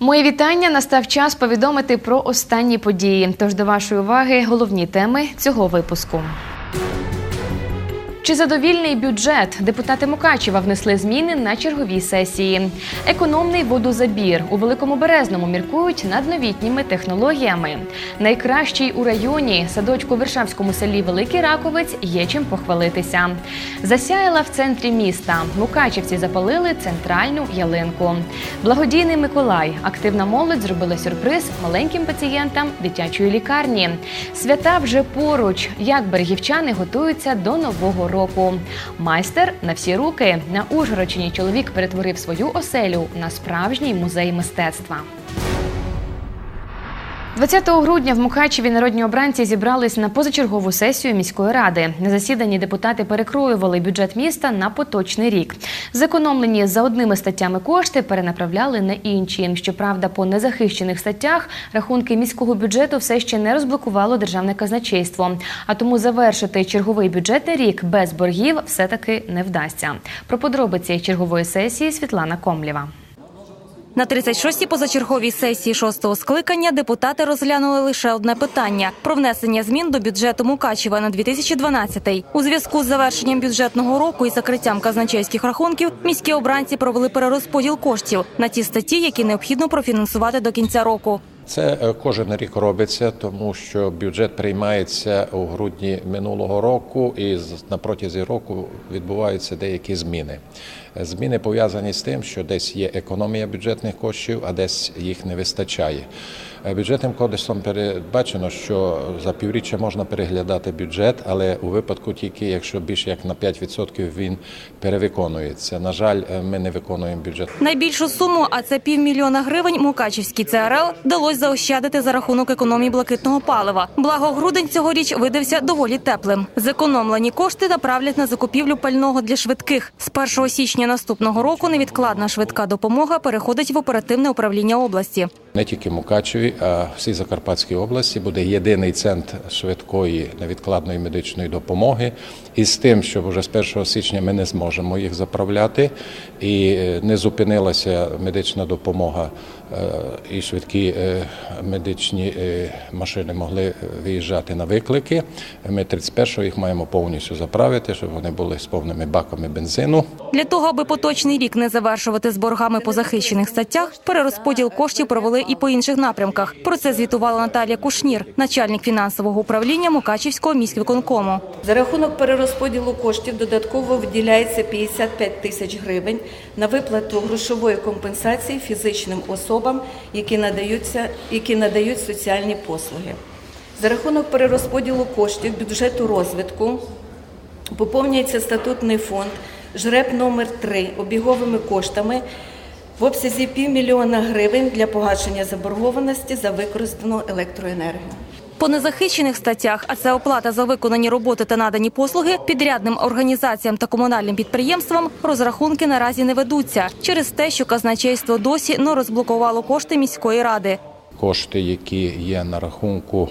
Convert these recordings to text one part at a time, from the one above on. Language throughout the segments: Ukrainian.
Мої вітання. Настав час повідомити про останні події. Тож до вашої уваги головні теми цього випуску. Чи задовільний бюджет? Депутати Мукачева внесли зміни на черговій сесії. Економний водозабір у Великому Березному міркують над новітніми технологіями. Найкращий у районі садочку у Вершавському селі Великий Раковець є чим похвалитися. Засяяла в центрі міста. Мукачівці запалили центральну ялинку. Благодійний Миколай. Активна молодь зробила сюрприз маленьким пацієнтам дитячої лікарні. Свята вже поруч. Як берегівчани готуються до нового року. Майстер на всі руки на Ужгородчині чоловік перетворив свою оселю на справжній музей мистецтва. 20 грудня в Мукачеві народні обранці зібрались на позачергову сесію міської ради. На засіданні депутати перекроювали бюджет міста на поточний рік. Зекономлені за одними статтями кошти перенаправляли на інші. Щоправда, по незахищених статтях рахунки міського бюджету все ще не розблокувало державне казначейство. А тому завершити черговий бюджетний рік без боргів все таки не вдасться. Про подробиці чергової сесії Світлана Комлєва. На 36-й позачерговій сесії шостого скликання депутати розглянули лише одне питання про внесення змін до бюджету Мукачева на 2012. У зв'язку з завершенням бюджетного року і закриттям казначейських рахунків міські обранці провели перерозподіл коштів на ті статті, які необхідно профінансувати до кінця року. Це е, кожен рік робиться, тому що бюджет приймається у грудні минулого року, і на протязі року відбуваються деякі зміни. Е, Зміни пов'язані з тим, що десь є економія бюджетних коштів, а десь їх не вистачає. Е, Бюджетним кодексом передбачено, що за півріччя можна переглядати бюджет, але у випадку тільки якщо більше як на 5% він перевиконується. На жаль, е, ми не виконуємо бюджет. Найбільшу суму, а це півмільйона гривень, Мукачівській ЦРЛ вдалося заощадити за рахунок економії блакитного палива. Благо, грудень цьогоріч видався доволі теплим. Зекономлені кошти направлять на закупівлю пального для швидких. З 1 січня наступного року невідкладна швидка допомога переходить в оперативне управління області. Не тільки Мукачеві, всій Закарпатській області буде єдиний центр швидкої невідкладної медичної допомоги. І з тим, що вже з 1 січня ми не зможемо їх заправляти, і е, не зупинилася медична допомога, е, і швидкі е, медичні е, машини могли виїжджати на виклики. Ми 31-го їх маємо повністю заправити, щоб вони були з повними баками бензину. Для того, аби поточний рік не завершувати з боргами по захищених статтях, перерозподіл коштів провели і по інших напрямках. Про це звітувала Наталія Кушнір, начальник фінансового управління Мукачівського міськвиконкому. За рахунок перерозподілу коштів додатково виділяється 55 тисяч гривень на виплату грошової компенсації фізичним особам, які надаються, які надають соціальні послуги. За рахунок перерозподілу коштів бюджету розвитку поповнюється статутний фонд жреб номер 3 обіговими коштами в обсязі півмільйона гривень для погашення заборгованості за використану електроенергію. По незахищених статтях, а це оплата за виконані роботи та надані послуги, підрядним організаціям та комунальним підприємствам розрахунки наразі не ведуться через те, що казначейство досі не розблокувало кошти міської ради. Кошти, які є на рахунку,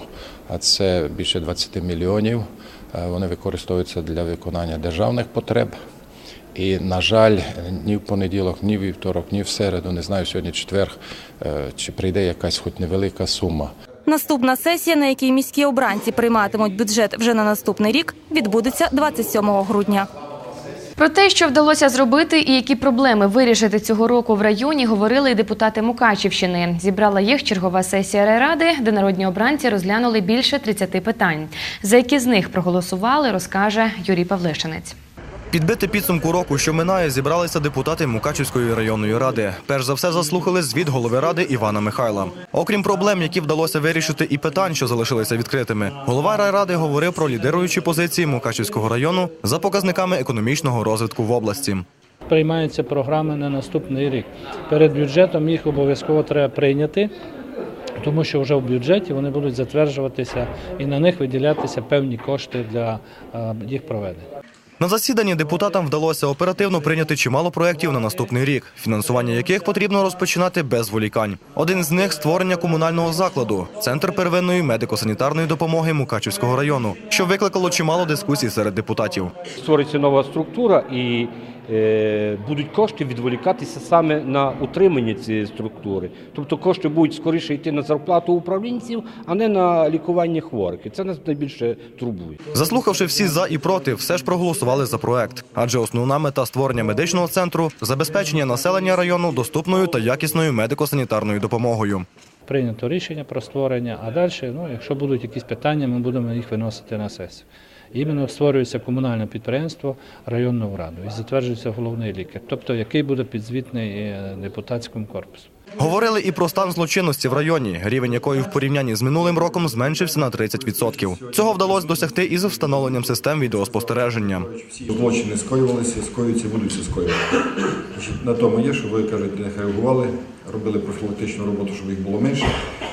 а це більше 20 мільйонів. е, Вони використовуються для виконання державних потреб. І, на жаль, ні в понеділок, ні в вівторок, ні в середу, не знаю, сьогодні четвер, е, чи прийде якась хоч невелика сума. Наступна сесія, на якій міські обранці прийматимуть бюджет вже на наступний рік, відбудеться 27 грудня. Про те, що вдалося зробити і які проблеми вирішити цього року в районі, говорили і депутати Мукачівщини. Зібрала їх чергова сесія райради, де народні обранці розглянули більше 30 питань. За які з них проголосували, розкаже Юрій Павлишинець. Підбити підсумку року, що минає, зібралися депутати Мукачівської районної ради. Перш за все заслухали звіт голови ради Івана Михайла. Окрім проблем, які вдалося вирішити, і питань, що залишилися відкритими. Голова райради говорив про лідируючі позиції Мукачівського району за показниками економічного розвитку в області. Приймаються програми на наступний рік. Перед бюджетом їх обов'язково треба прийняти, тому що вже в бюджеті вони будуть затверджуватися і на них виділятися певні кошти для е, їх проведення. На засіданні депутатам вдалося оперативно прийняти чимало проєктів на наступний рік, фінансування яких потрібно розпочинати без волікань. Один з них створення комунального закладу центр первинної медико-санітарної допомоги Мукачівського району, що викликало чимало дискусій серед депутатів. створиться нова структура, і будуть кошти відволікатися саме на утримання цієї структури. Тобто кошти будуть скоріше йти на зарплату управлінців, а не на лікування хворих. І це нас найбільше турбує. Заслухавши всі за і проти, все ж проголосували за проект. Адже основна мета створення медичного центру забезпечення населення району доступною та якісною медико-санітарною допомогою. Прийнято рішення про створення, а далі, ну, якщо будуть якісь питання, ми будемо їх виносити на сесію. Іменно створюється комунальне підприємство районного раду і затверджується головний лікар, тобто який буде підзвітний е, депутатському корпусу. Говорили і про стан злочинності в районі, рівень якої в порівнянні з минулим роком зменшився на 30%. Цього вдалося досягти із встановленням систем відеоспостереження. Всі злочини скоювалися, скоюються, будуть все скоювати. На тому є, що ви кажете, нехай реагували, робили профілактичну роботу, щоб їх було менше,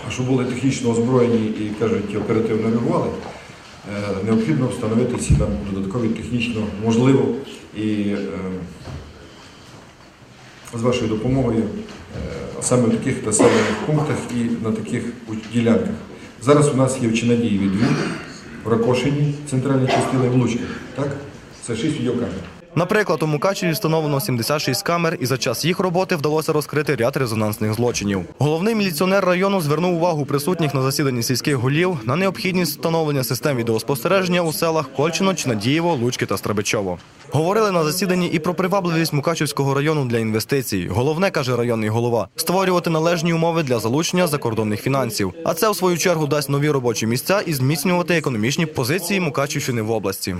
а щоб були технічно озброєні і кажуть, оперативно реагували. Е, Необхідно встановити ці нам додаткові технічно можливо і е, з вашою допомогою е, саме в таких населених пунктах і на таких ділянках. Зараз у нас є в Чинадіїві дві, в Ракошині, центральній частині, в Лучках. Так? Це шість відеокамер. Наприклад, у Мукачеві встановлено 76 камер, і за час їх роботи вдалося розкрити ряд резонансних злочинів. Головний міліціонер району звернув увагу присутніх на засіданні сільських голів на необхідність встановлення систем відеоспостереження у селах Кольчино, Чинадієво, Луцьке та Стребичово. Говорили на засіданні і про привабливість Мукачевського району для інвестицій. Головне, каже районний голова, створювати належні умови для залучення закордонних фінансів. А це в свою чергу дасть нові робочі місця і зміцнювати економічні позиції Мукачівщини в області.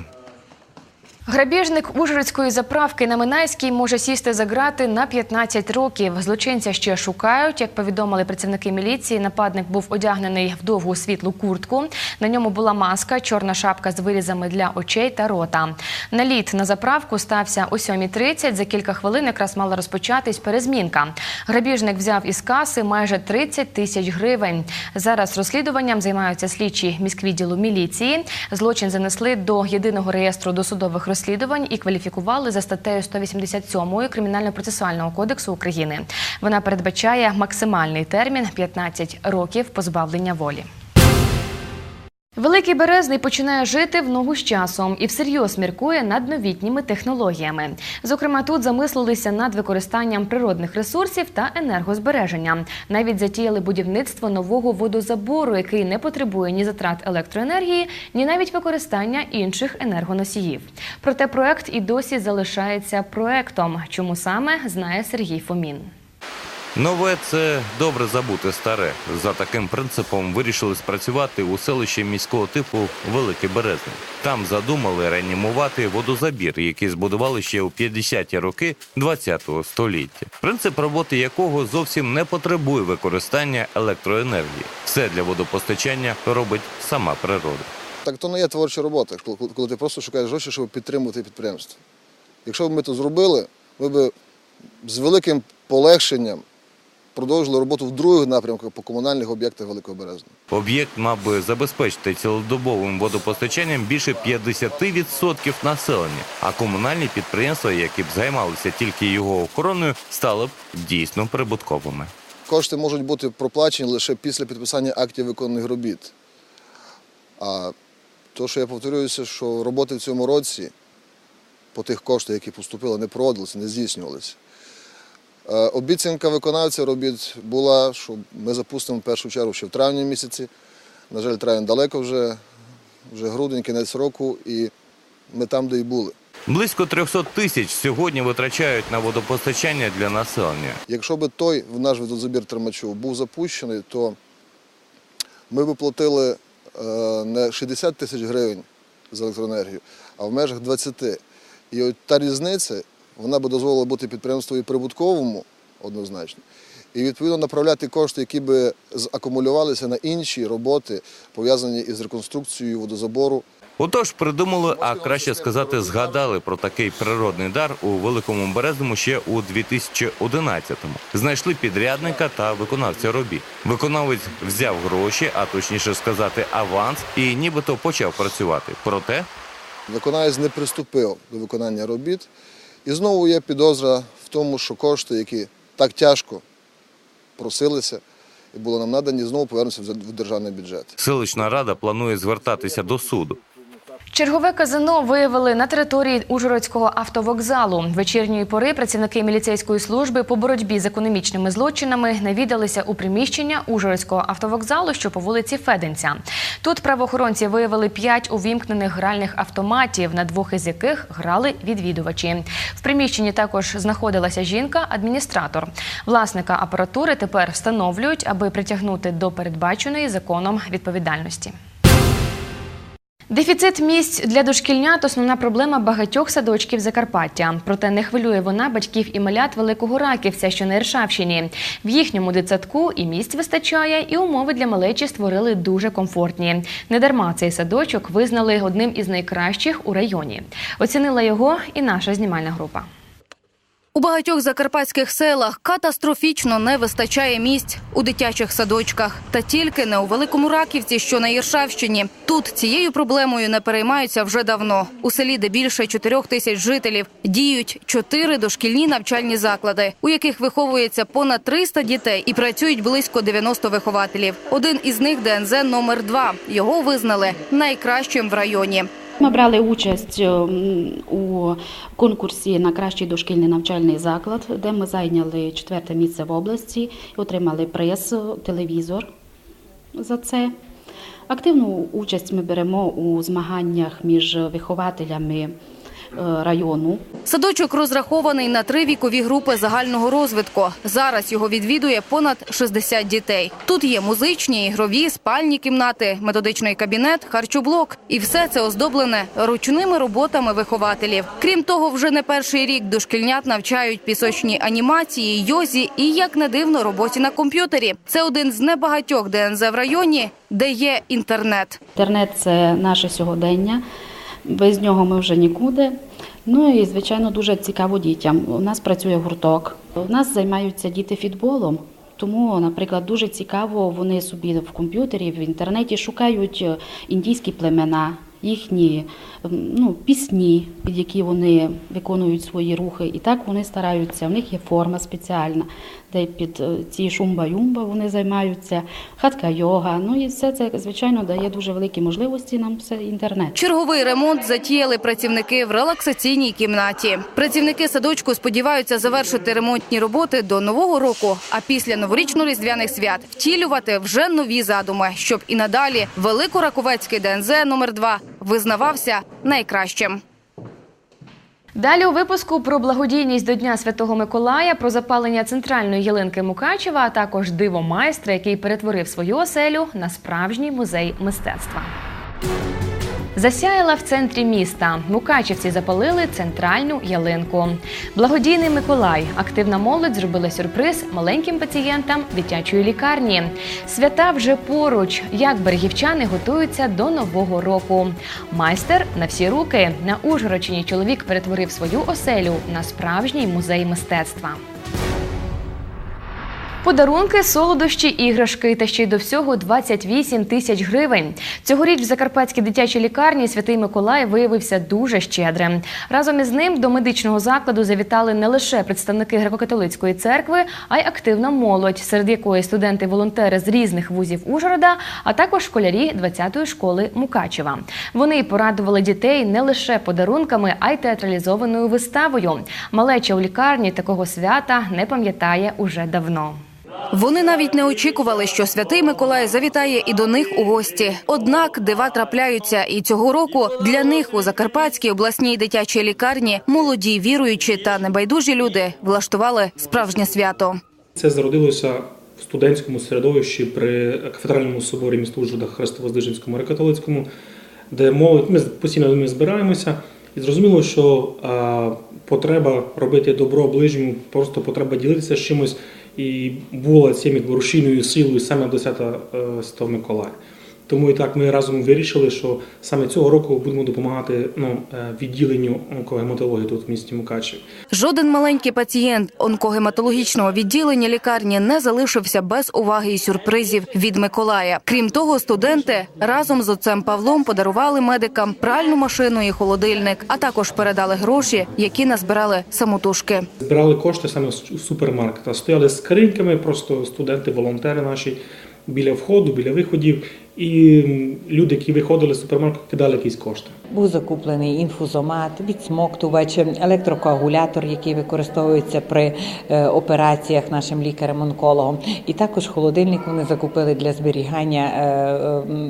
Грабіжник Ужгородської заправки на Минайській може сісти за грати на 15 років. Злочинця ще шукають. Як повідомили працівники міліції, нападник був одягнений в довгу світлу куртку. На ньому була маска, чорна шапка з вирізами для очей та рота. Наліт на заправку стався о 7.30. За кілька хвилин якраз мала розпочатись перезмінка. Грабіжник взяв із каси майже 30 тисяч гривень. Зараз розслідуванням займаються слідчі міськвідділу міліції. Злочин занесли до єдиного реєстру досудових розслідувань і кваліфікували за статтею 187 Кримінально-процесуального кодексу України. Вона передбачає максимальний термін 15 років позбавлення волі. Великий Березний починає жити в ногу з часом і всерйоз міркує над новітніми технологіями. Зокрема, тут замислилися над використанням природних ресурсів та енергозбереження. Навіть затіяли будівництво нового водозабору, який не потребує ні затрат електроенергії, ні навіть використання інших енергоносіїв. Проте проект і досі залишається проектом. Чому саме знає Сергій Фомін. Нове це добре забути старе. За таким принципом вирішили спрацювати у селищі міського типу Велике Березне. Там задумали реанімувати водозабір, який збудували ще у 50-ті роки 20-го століття. Принцип роботи якого зовсім не потребує використання електроенергії. Все для водопостачання робить сама природа. Так то не є творча робота, коли, ти просто шукаєш гроші, щоб підтримувати підприємство. Якщо б ми це зробили, ми б з великим полегшенням продовжили роботу в других напрямках по комунальних об'єктах Великого Березного. Об'єкт мав би забезпечити цілодобовим водопостачанням більше 50% населення, а комунальні підприємства, які б займалися тільки його охороною, стали б дійсно прибутковими. Кошти можуть бути проплачені лише після підписання актів виконаних робіт. А то, що я повторююся, що роботи в цьому році по тих коштах, які поступили, не проводилися, не здійснювалися. Е, Обіцянка виконавця робіт була, що ми запустимо в першу чергу ще в травні місяці. На жаль, травень далеко вже, вже грудень, кінець року, і ми там, де й були. Близько 300 тисяч сьогодні витрачають на водопостачання для населення. Якщо б той в наш водозабір Тримачов був запущений, то ми б платили е, не 60 тисяч гривень за електроенергію, а в межах 20. І от та різниця, вона б дозволила бути підприємству і прибутковому однозначно. І відповідно направляти кошти, які би закумулювалися на інші роботи, пов'язані із реконструкцією водозабору. Отож, придумали, а краще сказати, згадали про такий природний дар у Великому Березному ще у 2011-му. Знайшли підрядника та виконавця робіт. Виконавець взяв гроші, а точніше сказати, аванс, і нібито почав працювати. Проте Виконавець не приступив до виконання робіт. І знову є підозра в тому, що кошти, які так тяжко просилися і були нам надані, знову повернуться в державний бюджет. селищна рада планує звертатися до суду. Чергове казино виявили на території Ужгородського автовокзалу. Вечірньої пори працівники міліцейської служби по боротьбі з економічними злочинами навідалися у приміщення Ужгородського автовокзалу, що по вулиці Феденця. Тут правоохоронці виявили п'ять увімкнених гральних автоматів, на двох із яких грали відвідувачі. В приміщенні також знаходилася жінка-адміністратор. Власника апаратури тепер встановлюють, аби притягнути до передбаченої законом відповідальності. Дефіцит місць для дошкільнят – основна проблема багатьох садочків Закарпаття. Проте не хвилює вона батьків і малят Великого Раківця, що на Іршавщині. В їхньому дитсадку і місць вистачає, і умови для малечі створили дуже комфортні. Недарма цей садочок визнали одним із найкращих у районі. Оцінила його і наша знімальна група. У багатьох закарпатських селах катастрофічно не вистачає місць у дитячих садочках. Та тільки не у Великому Раківці, що на Єршавщині. Тут цією проблемою не переймаються вже давно. У селі, де більше чотирьох тисяч жителів, діють чотири дошкільні навчальні заклади, у яких виховується понад 300 дітей і працюють близько 90 вихователів. Один із них ДНЗ номер 2 Його визнали найкращим в районі. Ми брали участь ем, у конкурсі на кращий дошкільний навчальний заклад, де ми зайняли четверте місце в області і отримали приз телевізор за це. Активну участь ми беремо у змаганнях між вихователями е, району. Садочок розрахований на три вікові групи загального розвитку. Зараз його відвідує понад 60 дітей. Тут є музичні, ігрові, спальні кімнати, методичний кабінет, харчоблок. І все це оздоблене ручними роботами вихователів. Крім того, вже не перший рік дошкільнят навчають пісочній анімації, йозі і, як не дивно, роботі на комп'ютері. Це один з небагатьох ДНЗ в районі, де є інтернет. Інтернет це наше сьогодення. Без нього ми вже нікуди. Ну і звичайно дуже цікаво дітям. У нас працює гурток. У нас займаються діти фітболом. Тому, наприклад, дуже цікаво, вони собі в комп'ютері, в інтернеті шукають е, індійські племена, їхні ну, пісні, під які вони виконують свої рухи. І так вони стараються. У них є форма спеціальна, де під е, ці шумба-юмба вони займаються, хатка йога. Ну і все це, звичайно, дає дуже великі можливості нам все інтернет. Черговий ремонт затіяли працівники в релаксаційній кімнаті. Працівники садочку сподіваються завершити ремонтні роботи до нового року, а після новорічно-різдвяних свят втілювати вже нові задуми, щоб і надалі Великораковецький ДНЗ номер 2 визнавався найкращим. Далі у випуску про благодійність до Дня Святого Миколая, про запалення центральної ялинки Мукачева, а також диво майстра, який перетворив свою оселю на справжній музей мистецтва. Засяяла в центрі міста. Мукачівці запалили центральну ялинку. Благодійний Миколай, активна молодь зробила сюрприз маленьким пацієнтам дитячої лікарні. Свята вже поруч. Як берегівчани готуються до нового року. Майстер на всі руки на Ужгородщині чоловік перетворив свою оселю на справжній музей мистецтва. Подарунки, солодощі, іграшки та ще й до всього 28 тисяч гривень. Цьогоріч в Закарпатській дитячій лікарні Святий Миколай виявився дуже щедрим. Разом із ним до медичного закладу завітали не лише представники греко-католицької церкви, а й активна молодь, серед якої студенти-волонтери з різних вузів Ужгорода, а також школярі 20-ї школи Мукачева. Вони порадували дітей не лише подарунками, а й театралізованою виставою. Малеча у лікарні такого свята не пам'ятає уже давно. Вони навіть не очікували, що святий Миколай завітає і до них у гості. Однак дива трапляються, і цього року для них у Закарпатській обласній дитячій лікарні молоді, віруючі та небайдужі люди влаштували справжнє свято. Це зародилося в студентському середовищі при кафедральному соборі міста Ужгорода Хрестово-Здвиженському греко-католицькому, де молодь ми постійно ми збираємося, і зрозуміло, що а, потреба робити добро ближньому, просто потреба ділитися з чимось, і була як рушійною силою саме до свята е, Святого Миколая. Тому і так ми разом вирішили, що саме цього року будемо допомагати ну, е, відділенню онкогематології тут в місті Мукачеві. Жоден маленький пацієнт онкогематологічного відділення лікарні не залишився без уваги і сюрпризів від Миколая. Крім того, студенти разом з отцем Павлом подарували медикам пральну машину і холодильник, а також передали гроші, які назбирали самотужки. Збирали кошти саме з супермаркета. Стояли з скриньками, просто студенти, волонтери наші біля входу, біля виходів. І люди, які виходили з супермаркету, кидали якісь кошти. Був закуплений інфузомат, відсмоктувач, електрокоагулятор, який використовується при е, операціях нашим лікарем-онкологом. І також холодильник вони закупили для зберігання е,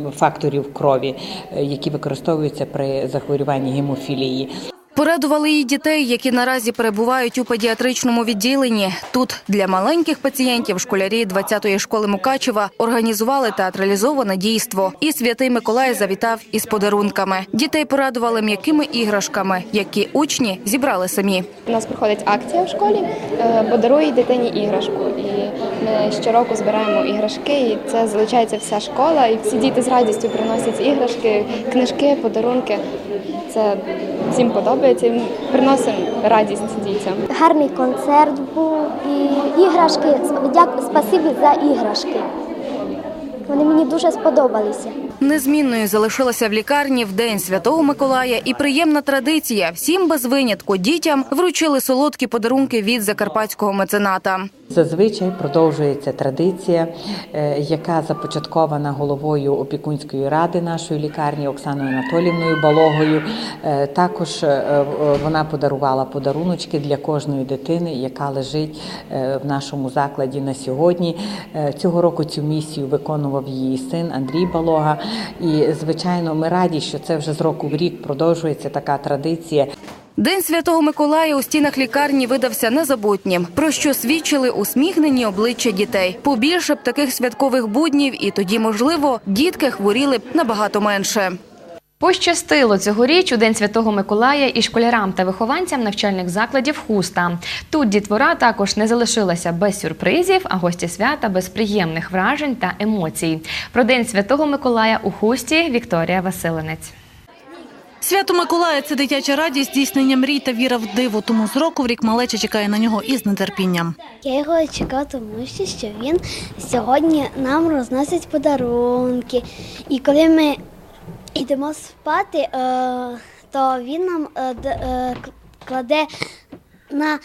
е, факторів крові, які використовуються при захворюванні гемофілії. Порадували і дітей, які наразі перебувають у педіатричному відділенні. Тут для маленьких пацієнтів школярі 20-ї школи Мукачева організували театралізоване дійство. І святий Миколай завітав із подарунками. Дітей порадували м'якими іграшками, які учні зібрали самі. У нас проходить акція в школі е, «Подаруй дитині іграшку. І ми щороку збираємо іграшки, і це залучається вся школа, і всі діти з радістю приносять іграшки, книжки, подарунки. Це всім подобається. Приносимо радість дітям. Гарний концерт був і іграшки. Дякую, спасибі за іграшки. Вони мені дуже сподобалися. Незмінною залишилася в лікарні в день святого Миколая і приємна традиція. Всім без винятку дітям вручили солодкі подарунки від закарпатського мецената. Зазвичай продовжується традиція, е, яка започаткована головою опікунської ради нашої лікарні Оксаною Анатолівною Балогою. Е, Також е, вона подарувала подаруночки для кожної дитини, яка лежить в нашому закладі на сьогодні. Цього року цю місію виконував її син Андрій Балога. І звичайно, ми раді, що це вже з року в рік продовжується така традиція. День святого Миколая у стінах лікарні видався незабутнім, про що свідчили усміхнені обличчя дітей. Побільше б таких святкових буднів, і тоді, можливо, дітки хворіли б набагато менше. Пощастило цьогоріч у День Святого Миколая і школярам та вихованцям навчальних закладів Хуста. Тут дітвора також не залишилася без сюрпризів, а гості свята без приємних вражень та емоцій. Про День Святого Миколая у Хусті Вікторія Василинець. Свято Миколая це дитяча радість, здійснення мрій та віра в диво. Тому з року в рік малеча чекає на нього із нетерпінням. Я його чекав, тому що він сьогодні нам розносить подарунки. І коли ми йдемо спати, е, то він нам е, е, кладе на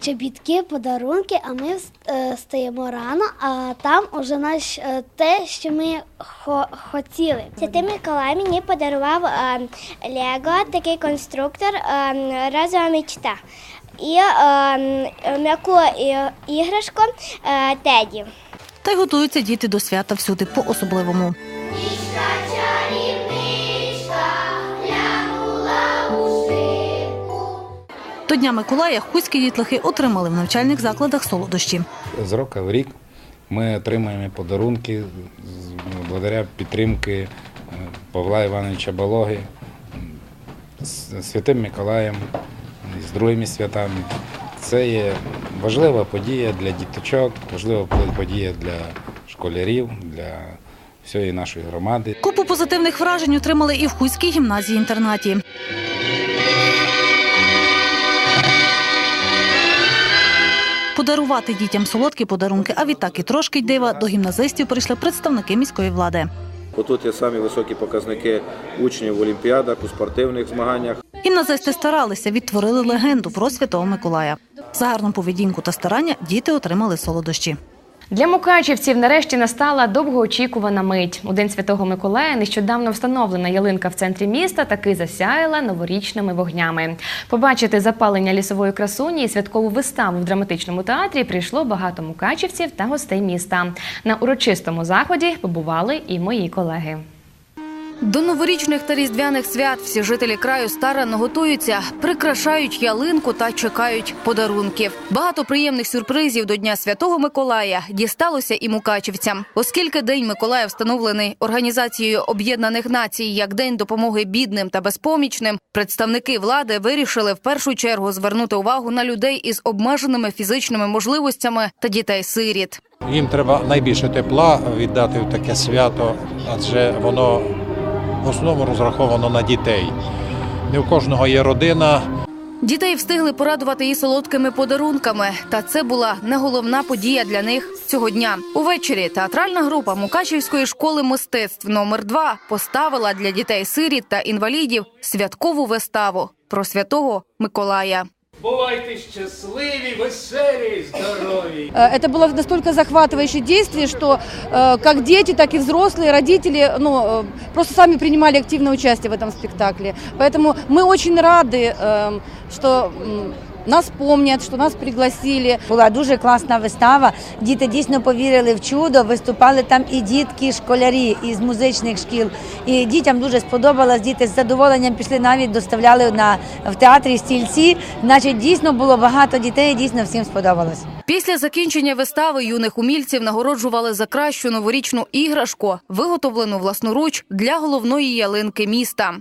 чобітки подарунки, а ми е, стаємо рано, а там уже наш е, те, що ми хо- хотіли. Святий Миколай мені подарував е, Лего, такий конструктор е, разова мечта. І е, м'яку іграшку е, Теді. Та й готуються діти до свята всюди по-особливому. До Дня Миколая хуські дітлахи отримали в навчальних закладах солодощі. З року в рік ми отримуємо подарунки благодаря підтримки е, Павла Івановича Балоги з Святим Миколаєм з другими святами. Це є важлива подія для діточок, важлива подія для школярів, для всієї нашої громади. Купу позитивних вражень отримали і в Хуській гімназії-інтернаті. Подарувати дітям солодкі подарунки, а відтак і трошки дива до гімназистів прийшли представники міської влади. Отут тут є самі високі показники учнів в олімпіадах, у спортивних змаганнях. Гімназисти старалися, відтворили легенду про святого Миколая. За гарну поведінку та старання діти отримали солодощі. Для мукачівців нарешті настала довгоочікувана мить. У День Святого Миколая нещодавно встановлена ялинка в центрі міста таки засяяла новорічними вогнями. Побачити запалення лісової красуні і святкову виставу в драматичному театрі прийшло багато мукачівців та гостей міста. На урочистому заході побували і мої колеги. До новорічних та різдвяних свят всі жителі краю старанно готуються, прикрашають ялинку та чекають подарунків. Багато приємних сюрпризів до Дня Святого Миколая дісталося і мукачівцям, оскільки День Миколая встановлений Організацією Об'єднаних Націй як День допомоги бідним та безпомічним. Представники влади вирішили в першу чергу звернути увагу на людей із обмеженими фізичними можливостями та дітей-сиріт. Їм треба найбільше тепла віддати в таке свято, адже воно в основному розраховано на дітей. Не у кожного є родина. Дітей встигли порадувати і солодкими подарунками, та це була не головна подія для них цього дня. Увечері театральна група Мукачівської школи мистецтв номер 2 поставила для дітей сиріт та інвалідів святкову виставу про святого Миколая. Бувайте щасливі, веселі, здорові. Э, Это было настолько захватывающее действие, что э, как дети, так и взрослые, родители, ну, э, просто сами принимали активное участие в этом спектакле. Поэтому мы очень рады, э, что м, нас помнят, что нас пригласили. Була дуже класна вистава. Діти дійсно повірили в чудо. Виступали там і дітки, школярі із музичних шкіл. І дітям дуже сподобалось. Діти з задоволенням пішли навіть доставляли на в театрі стільці. Значить, дійсно було багато дітей. Дійсно всім сподобалось. Після закінчення вистави юних умільців нагороджували за кращу новорічну іграшку, виготовлену власноруч для головної ялинки міста.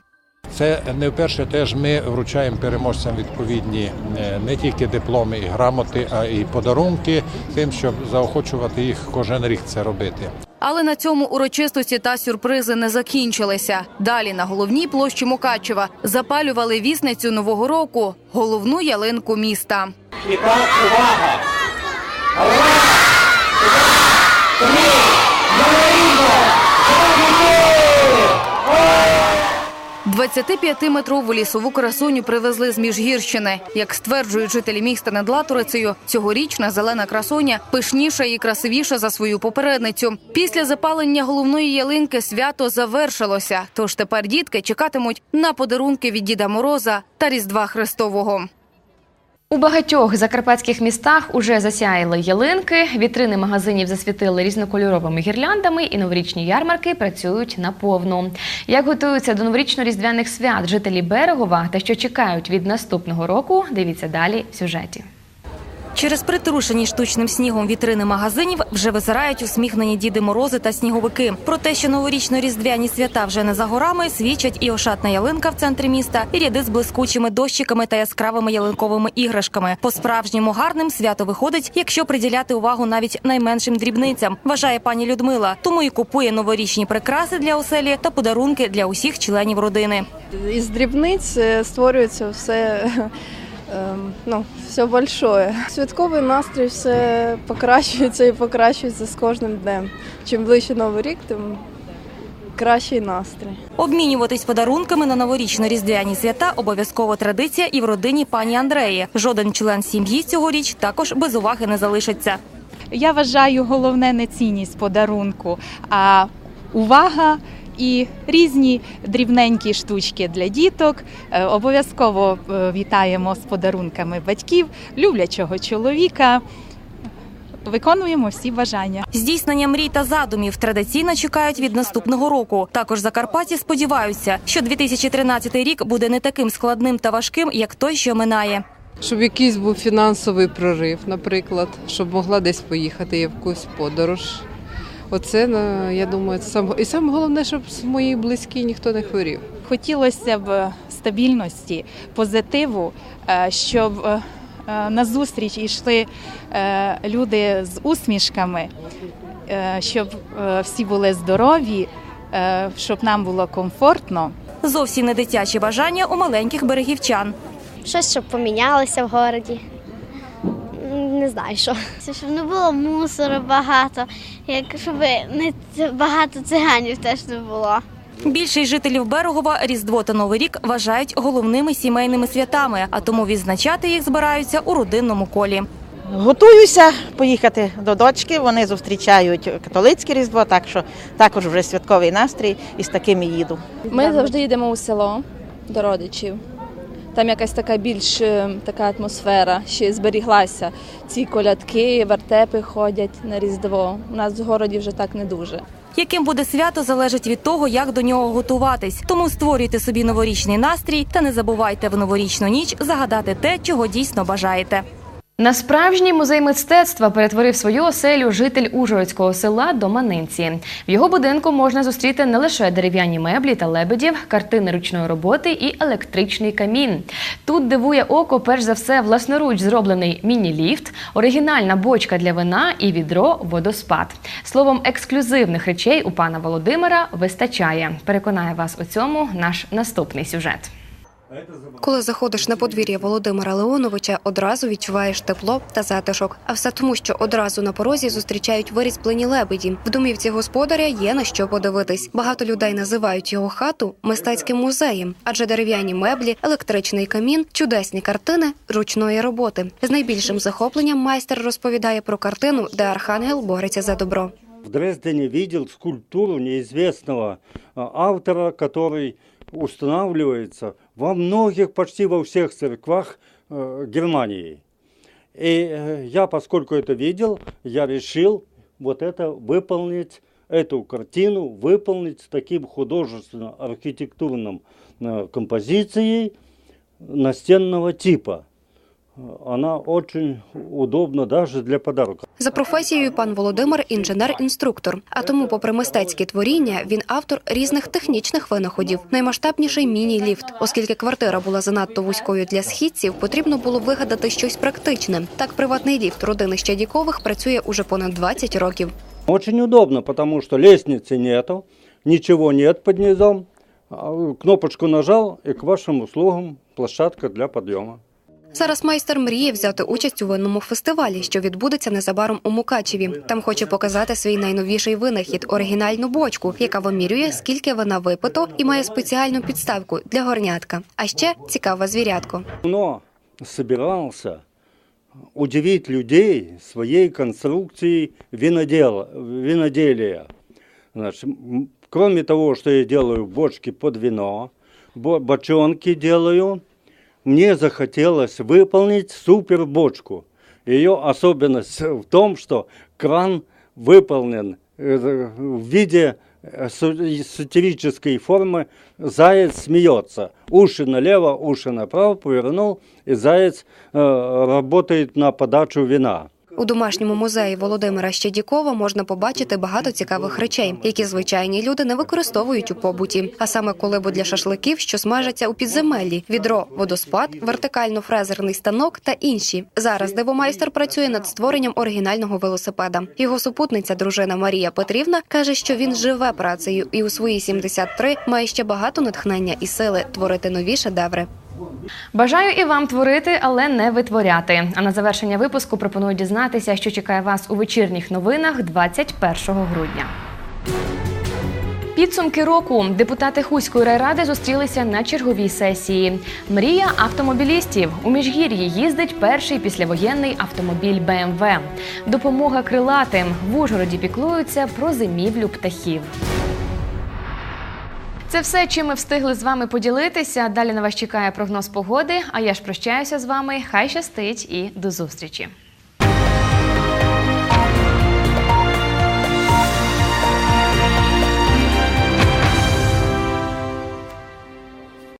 Це не вперше теж ми вручаємо переможцям відповідні е, не тільки дипломи і грамоти, а й подарунки, тим, щоб заохочувати їх кожен рік це робити. Але на цьому урочистості та сюрпризи не закінчилися. Далі на головній площі Мукачева запалювали вісницю нового року, головну ялинку міста. І так, увага! 25-метрову лісову красуню привезли з Міжгірщини. Як стверджують жителі міста над Латорицею, цьогорічна зелена красуня пишніша і красивіша за свою попередницю. Після запалення головної ялинки свято завершилося. Тож тепер дітки чекатимуть на подарунки від Діда Мороза та Різдва Христового. У багатьох закарпатських містах уже засяяли ялинки, вітрини магазинів засвітили різнокольоровими гірляндами, і новорічні ярмарки працюють наповну. Як готуються до новорічно-різдвяних свят жителі Берегова та що чекають від наступного року, дивіться далі в сюжеті. Через притрушені штучним снігом вітрини магазинів вже визирають усміхнені діди морози та сніговики. Про те, що новорічно-різдвяні свята вже не за горами, свідчать і ошатна ялинка в центрі міста, і ряди з блискучими дощиками та яскравими ялинковими іграшками. По справжньому гарним свято виходить, якщо приділяти увагу навіть найменшим дрібницям, вважає пані Людмила. Тому і купує новорічні прикраси для оселі та подарунки для усіх членів родини. Із дрібниць е, створюється все, ем, ну, все большое. Святковий настрій все покращується і покращується з кожним днем. Чим ближче Новий рік, тим кращий настрій. Обмінюватись подарунками на новорічно-різдвяні свята обов'язкова традиція і в родині пані Андреї. Жоден член сім'ї цьогоріч також без уваги не залишиться. Я вважаю головне не цінність подарунку, а увага і різні дрібненькі штучки для діток. Е, Обов'язково е, вітаємо з подарунками батьків, люблячого чоловіка. Виконуємо всі бажання. Здійснення мрій та задумів традиційно чекають від наступного року. Також Закарпатті сподіваються, що 2013 рік буде не таким складним та важким, як той, що минає. Щоб якийсь був фінансовий прорив, наприклад, щоб могла десь поїхати якусь подорож. Оце я думаю, це саме і саме головне, щоб з моїх близькі ніхто не хворів. Хотілося б стабільності, позитиву, е, щоб е, е, на зустріч йшли е, люди з усмішками, е, щоб е, всі були здорові, е, щоб нам було комфортно. Зовсім не дитячі бажання у маленьких берегівчан. Щось, щоб помінялося в городі. Не знаю що. Це щоб не було мусору багато, як щоб не багато циганів теж не було. Більшість жителів Берегова Різдво та Новий рік вважають головними сімейними святами, а тому відзначати їх збираються у родинному колі. Готуюся поїхати до дочки. Вони зустрічають католицьке різдво, так що також вже святковий настрій і з таким і їду. Ми завжди їдемо у село до родичів. Там якась така більш е, така атмосфера, ще зберіглася. Ці колядки, вертепи ходять на Різдво. У нас в городі вже так не дуже. Яким буде свято, залежить від того, як до нього готуватись. Тому створюйте собі новорічний настрій та не забувайте в новорічну ніч загадати те, чого дійсно бажаєте. На справжній музей мистецтва перетворив свою оселю житель Ужгородського села Доманинці. В його будинку можна зустріти не лише дерев'яні меблі та лебедів, картини ручної роботи і електричний камін. Тут дивує око, перш за все, власноруч зроблений міні-ліфт, оригінальна бочка для вина і відро водоспад. Словом, ексклюзивних речей у пана Володимира вистачає. Переконає вас у цьому наш наступний сюжет. Коли заходиш на подвір'я Володимира Леоновича, одразу відчуваєш тепло та затишок. А все тому, що одразу на порозі зустрічають вирізблені лебеді. В домівці господаря є на що подивитись. Багато людей називають його хату мистецьким музеєм, адже дерев'яні меблі, електричний камін, чудесні картини ручної роботи. З найбільшим захопленням майстер розповідає про картину, де архангел бореться за добро. В Дрездене видел скульптуру неизвестного автора, который устанавливается во многих, почти во всех церквах э, Германии. И э, я, поскольку это видел, я решил вот это выполнить, эту картину выполнить с таким художественно-архитектурным э, композицией настенного типа. Она очень удобна даже для подарка. За професією пан Володимир інженер-інструктор. А тому, попри мистецькі творіння, він автор різних технічних винаходів. Наймасштабніший міні-ліфт. Оскільки квартира була занадто вузькою для східців, потрібно було вигадати щось практичне. Так, приватний ліфт родини Щадікових працює уже понад 20 років. Очень удобно, потому что лестницы нету, ничего нет под низом. Кнопочку нажал, и к вашим услугам площадка для подъема. Зараз майстер мріє взяти участь у винному фестивалі, що відбудеться незабаром у Мукачеві. Там хоче показати свій найновіший винахід оригінальну бочку, яка вимірює, скільки вина випито, і має спеціальну підставку для горнятка. А ще цікаве звірятко. Но собирался удивить людей своей конструкцией винодела, виноделия. Значит, м, кроме того, что я делаю бочки под вино, бо- бочонки делаю, мне захотелось выполнить супер бочку. Ее особенность в том, что кран выполнен э, в виде э, сатирической формы «Заяц смеется». Уши налево, уши направо повернул, и заяц э, работает на подачу вина. У домашньому музеї Володимира Щедікова можна побачити багато цікавих речей, які звичайні люди не використовують у побуті. А саме колибу для шашликів, що смажаться у підземеллі, відро, водоспад, вертикально-фрезерний станок та інші. Зараз дивомайстер працює над створенням оригінального велосипеда. Його супутниця, дружина Марія Петрівна, каже, що він живе працею і у свої 73 має ще багато натхнення і сили творити нові шедеври. Бажаю і вам творити, але не витворяти. А на завершення випуску пропоную дізнатися, що чекає вас у вечірніх новинах 21 грудня. Підсумки року депутати Хуської райради зустрілися на черговій сесії. Мрія автомобілістів у міжгір'ї їздить перший післявоєнний автомобіль БМВ. Допомога крилатим в Ужгороді піклуються про зимівлю птахів. Це все, чим ми встигли з вами поділитися. Далі на вас чекає прогноз погоди. А я ж прощаюся з вами. Хай щастить і до зустрічі.